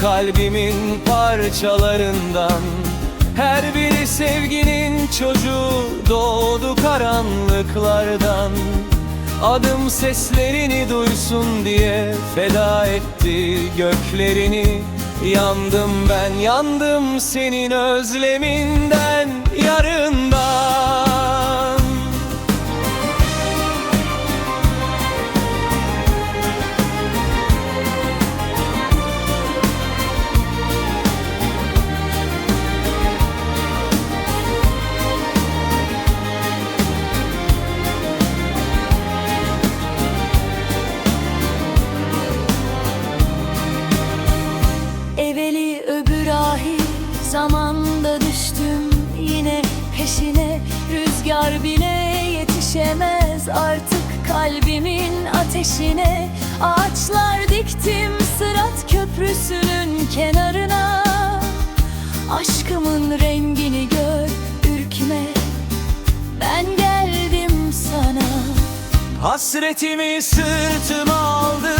kalbimin parçalarından. Her biri sevginin çocuğu doğdu karanlıklardan. Adım seslerini duysun diye feda etti göklerini. Yandım ben yandım senin özleminden. Yarından zamanda düştüm yine peşine. Rüzgar bile yetişemez artık kalbimin ateşine. Ağaçlar diktim Sırat Köprüsü'nün kenarına. Aşkımın rengini gör ürkme. Ben geldim sana. Hasretimi sırtıma aldım